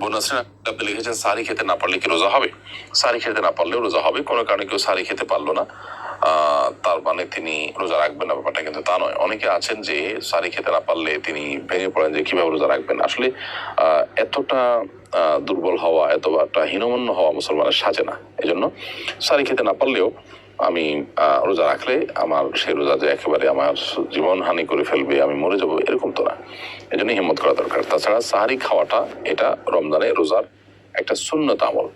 বোনাসরিন আপনি লিখেছেন, সারি খেতে না পারলে কি রোজা হবে? সারি খেতে না পারলেও রোজা হবে, কোনো কারণে কেউ সারি খেতে পারল না। তার মানে তিনি রোজা রাখবেন না, ব্যাপারটা কিন্তু তা নয়। অনেকে আছেন যে সারি খেতে না পারলে তিনি ভেঙে পড়েন যে কীভাবে রোজা রাখবেন। আসলে এতটা দুর্বল হওয়া, এতটা হীনমন্য হওয়া মুসলমানের সাজে না। এই জন্য সারি খেতে না পারলেও আমি রোজা রাখলে আমার সেই রোজা যে একেবারে আমার জীবন হানি করে ফেলবে, আমি মরে যাব, এরকম তো না। এই জন্য হিম্মত করা দরকার। তাছাড়া সাহারি খাওয়াটা, এটা রমজানে রোজার একটা শূন্যত আমল।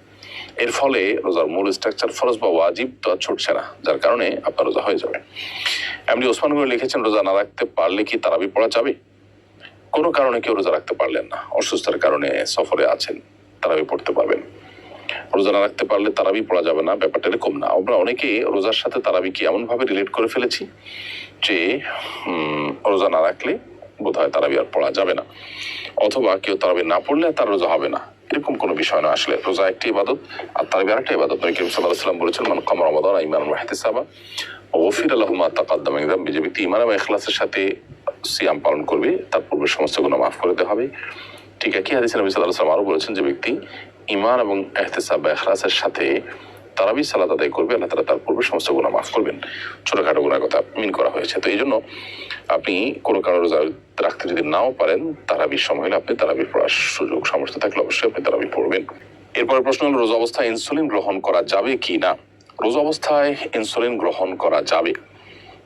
এর ফলে রোজার মূল স্ট্রাকচার ফরজ বা ওয়াজিব তো আর ছুটছে না, যার কারণে আপনার রোজা হয়ে যাবে। এমনি ওসমান করে লিখেছেন, রোজা না রাখতে পারলে কি তারাবি পড়া যাবে? কোনো কারণে কেউ রোজা রাখতে পারলেন না। অসুস্থতার কারণে সফরে আছেন, তারাবি পড়তে পারবেন। রোজা না রাখতে পারলে তারাবি পড়া যাবে না ব্যাপারটা এরকম না। আমরা অনেকে রোজার সাথে তারাবিকে এমন ভাবে রিলেট করে ফেলেছি যে রোজা না রাখলে বোধ হয় তারাবি আর পড়া যাবে না। অথবা কেউ তারাবি না পড়লে তার রোজা হবে না। এরকম কোনো বিষয় না। আসলে রোজা একটি ইবাদত, আর তারাবি আরেকটা ইবাদত। নবী করিম সাল্লাহ সাল্লাম বলেছেন, মান কমর রমাদান ইমান মাহতিসাবা ওফির আল্লাহুমা তাকাদ্দাম একদম যে ব্যক্তি ইমান এবং ইখলাসের সাথে সিয়াম পালন করবে, তার পূর্বে সমস্ত গুণ মাফ করে দেওয়া হবে। ঠিক একই হাদিসে নবী সাল্লাহ সাল্লাম আরও বলেছেন, যে ব্যক্তি ইমান এবং এহতেসাব বা এখলাসের সাথে তারাবি সালাত আদায় করবে, আল্লাহ তালা তার পূর্বে সমস্ত গুণা মাফ করবেন। ছোটখাটো গুণার কথা মিন করা হয়েছে। তো এই জন্য আপনি কোনো কারণে রোজা রাখতে যদি নাও পারেন তারাবির সময় হলে আপনি তারাবি পড়ার সুযোগ, সামর্থ্য থাকলে অবশ্যই আপনি তারাবি পড়বেন। এরপরে প্রশ্ন হল, রোজা অবস্থায় ইনসুলিন গ্রহণ করা যাবে কি না রোজা অবস্থায় ইনসুলিন গ্রহণ করা যাবে।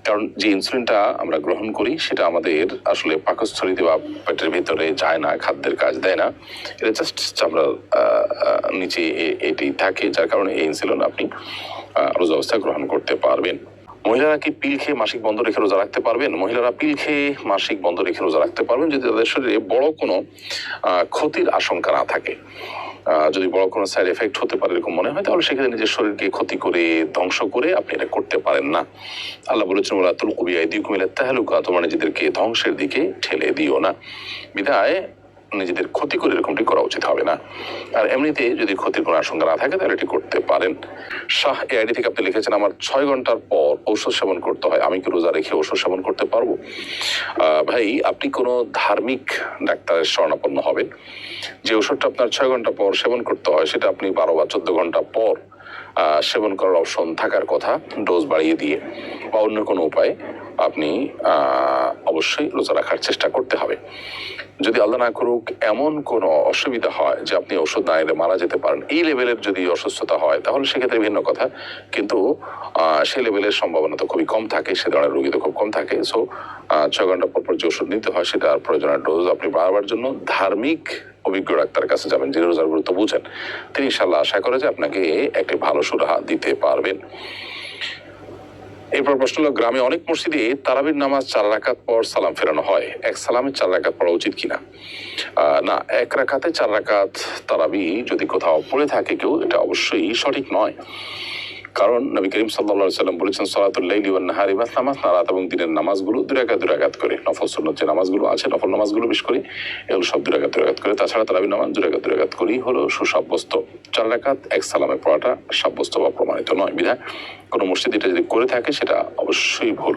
কারণ যে ইনসুলিনটা আমরা গ্রহণ করি, সেটা আমাদের আসলে পাকস্থলিতে বা পেটের ভিতরে যায় না, খাদ্যের কাজ দেয় না। এটা জাস্ট আমরা নিচে এটি থাকে, যার কারণে এই ইনসুলিন আপনি রোজা অবস্থায় গ্রহণ করতে পারবেন। মহিলারা কি পিল খেয়ে মাসিক বন্ধ রেখে রোজা রাখতে পারবেন? মহিলারা পিল খেয়ে মাসিক বন্ধ রেখে রোজা রাখতে পারবেন, যদি তাদের শরীরে বড় কোনো ক্ষতির আশঙ্কা না থাকে। যদি বড় কোনো সাইড এফেক্ট হতে পারে এরকম মনে হয়, তাহলে সেক্ষেত্রে নিজের শরীরকে ক্ষতি করে, ধ্বংস করে আপনি এটা করতে পারেন না। আল্লাহ বলেছেন ওলা তুল আই কুমিল্লা তাহলুকা তোমার নিজেদেরকে ধ্বংসের দিকে ঠেলে দিও না। বিধায় নিজেদের ক্ষতি করে এরকমটি করা উচিত হবে না। আর এমনিতে যদি ক্ষতির কোনো আশঙ্কা না থাকে, তাহলে এটি করতে পারেন। শাহ এ আইডি থেকে আপনি লিখেছেন, আমার ছয় ঘণ্টার পর ঔষধ সেবন করতে হয়। আমি কি রোজা রেখে ঔষধ সেবন করতে পারব? ভাই, আপনি কোনো ধার্মিক ডাক্তারের শরণাপন্ন হবেন? যে ওষুধটা আপনার ছয় ঘণ্টা পর সেবন করতে হয়, সেটা আপনি বারো বা চোদ্দ ঘণ্টা পর সেবন করার অপশন থাকার কথা ডোজ বাড়িয়ে দিয়ে বা অন্য কোনো উপায়ে আপনি অবশ্যই রোজা রাখার চেষ্টা করতে হবে। যদি আল্লাহ না করুক, এমন কোনো অসুবিধা হয় যে আপনি ওষুধ না এলে মারা যেতে পারেন। এই লেভেলের যদি অসুস্থতা হয়, তাহলে সেক্ষেত্রে ভিন্ন কথা। কিন্তু সেই লেভেলের সম্ভাবনা তো খুবই কম থাকে, সে ধরনের রোগী তো খুব কম থাকে। সো ছয় ঘণ্টা পর পর যে ওষুধ নিতে হয়, সেটার প্রয়োজনের ডোজ আপনি বাড়াবার জন্য ধার্মিক অভিজ্ঞ ডাক্তারের কাছে যাবেন, যিনি রোজার গুরুত্ব বুঝেন। তিনি ইনশাল্লাহ আশা করে যে আপনাকে একটি ভালো সুরাহা দিতে পারবেন। এরপর প্রশ্ন হলো, গ্রামে অনেক মসজিদে তারাবির নামাজ চার রাকাত পর সালাম ফেরানো হয়। এক সালামে চার রাকাত পড়া উচিত কিনা? না, এক রাকাতে চার রাকাত তারাবি যদি কোথাও পড়ে থাকে কেউ, এটা অবশ্যই সঠিক নয়। কারণ নবী করিম সাল্লা সাল্লাম বলেছেন সলাতুল্লাইলি ওয়ান নাহারি বা নামাজ রাত এবং দিনের নামাজগুলো দুরাকাত দুরাকাত করে। নফল সুন্নত যে নামাজগুলো আছে, নফল নামাজগুলো বেশ করে, এগুলো সব দুরাকাত দুরাকাত করে। তাছাড়া তারাবি নামাজ দুরাকাত দুরাকাত করেই হলো সুসাব্যস্ত। চার রাকাত এক সালামে পড়াটা সাব্যস্ত বা প্রমাণিত নয়, বিধায় কোনো মসজিদ এটা যদি করে থাকে, সেটা অবশ্যই ভুল।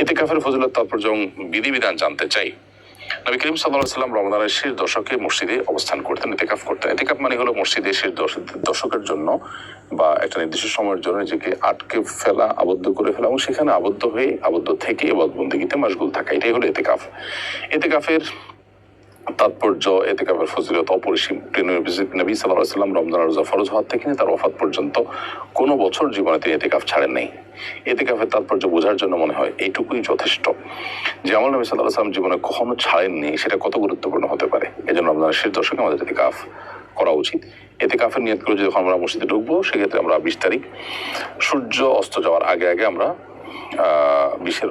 এতে কাফের ফজিলত, তাৎপর্য বিধিবিধান জানতে চাই। নবী করিম সাল্লাহ সাল্লাম রমদানের শেষ দশকে মসজিদে অবস্থান করতেন এতেকাফ করতেন। এতেকাফ মানে হলো মসজিদে শেষ দশ- দশকের জন্য বা একটা নির্দিষ্ট সময়ের জন্য নিজেকে আটকে ফেলা, আবদ্ধ করে ফেলা এবং সেখানে আবদ্ধ হয়ে, আবদ্ধ থেকে বন্দীগীতে মাসগুল থাকা। এটাই হলো এতেকাফ এতেকাফের তাৎপর্য এতেকাফের ফজিলত অপরিসীম। নবী- সাল্লাহ সাল্লাম রমজান রোজা ফরজ হওয়ার থেকে নিয়ে তার ওফাত পর্যন্ত কোনো বছর জীবনে তিনি এতেকাফ ছাড়েন নাই। এতেকাফের তাৎপর্য বোঝার জন্য মনে হয়, এইটুকুই যথেষ্ট। যে আমল নবী সাল্লাহ সাল্লাম জীবনে কখনো ছাড়েননি, সেটা কত গুরুত্বপূর্ণ হতে পারে? এই জন্য রমজানের শেষ দশকে আমাদের এতেকাফ করা উচিত। এতে কাফের নিয়ত করে যখন আমরা মসজিদে ঢুকবো, সেক্ষেত্রে আমরা বিশ তারিখ সূর্য অস্ত যাওয়ার আগে আগে আমরা বিশের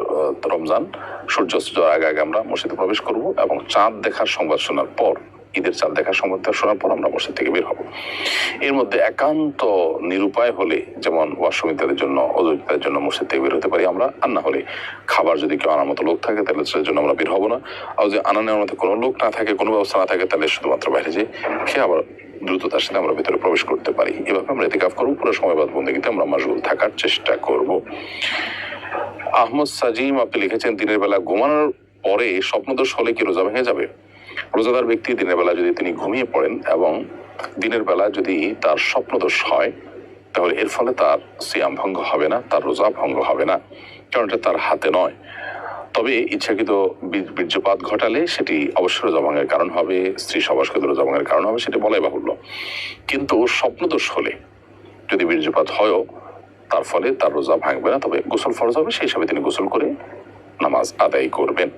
রমজান, সূর্যাস্ত যাওয়ার আগে আগে আমরা মসজিদে প্রবেশ করব এবং চাঁদ দেখার সংবাদ শোনার পর ঈদের চাঁদ দেখার সংবাদ শোনার পর আমরা মসজিদ থেকে বের হব। এর মধ্যে একান্ত নিরুপায় হলে, যেমন ওয়াশরুম জন্য ইত্যাদির জন্য মসজিদ থেকে বের হতে পারি আমরা, আর না হলে খাবার যদি কেউ আনার মতো লোক থাকে, তাহলে সেটার জন্য আমরা বের হব না। আর যদি আনা নেওয়ার মতো কোনো লোক না থাকে, কোনো ব্যবস্থা না থাকে, তাহলে শুধুমাত্র বাইরে যে খেয়ে আবার দ্রুততার সাথে আমরা ভিতরে প্রবেশ করতে পারি। এভাবে আমরা এতেকাফ করব, পুরো সময় বাদ সময়বাদ কিন্তু আমরা মাসগুল থাকার চেষ্টা করব। আহমদ সাজিম আপনি লিখেছেন, দিনের বেলা ঘুমানোর পরে স্বপ্নদোষ হলে কি রোজা ভেঙে যাবে? রোজাদার ব্যক্তি দিনের বেলা যদি তিনি ঘুমিয়ে পড়েন এবং দিনের বেলা যদি তার স্বপ্নদোষ হয়, তাহলে এর ফলে তার সিয়াম ভঙ্গ হবে না, তার রোজা ভঙ্গ হবে না, কারণ এটা তার হাতে নয়। তবে ইচ্ছাকৃত বীর- বীর্যপাত ঘটালে সেটি অবশ্যই রোজা ভঙ্গের কারণ হবে, স্ত্রী সবাসকৃত রোজা ভঙ্গের কারণ হবে, সেটি বলাই বাহুল্য। কিন্তু স্বপ্নদোষ হলে যদি বীর্যপাত হয়ও, তার ফলে তার রোজা ভাঙবে না, তবে গোসল ফরজ হবে, সেই হিসাবে তিনি গোসল করে নামাজ আদায় করবেন।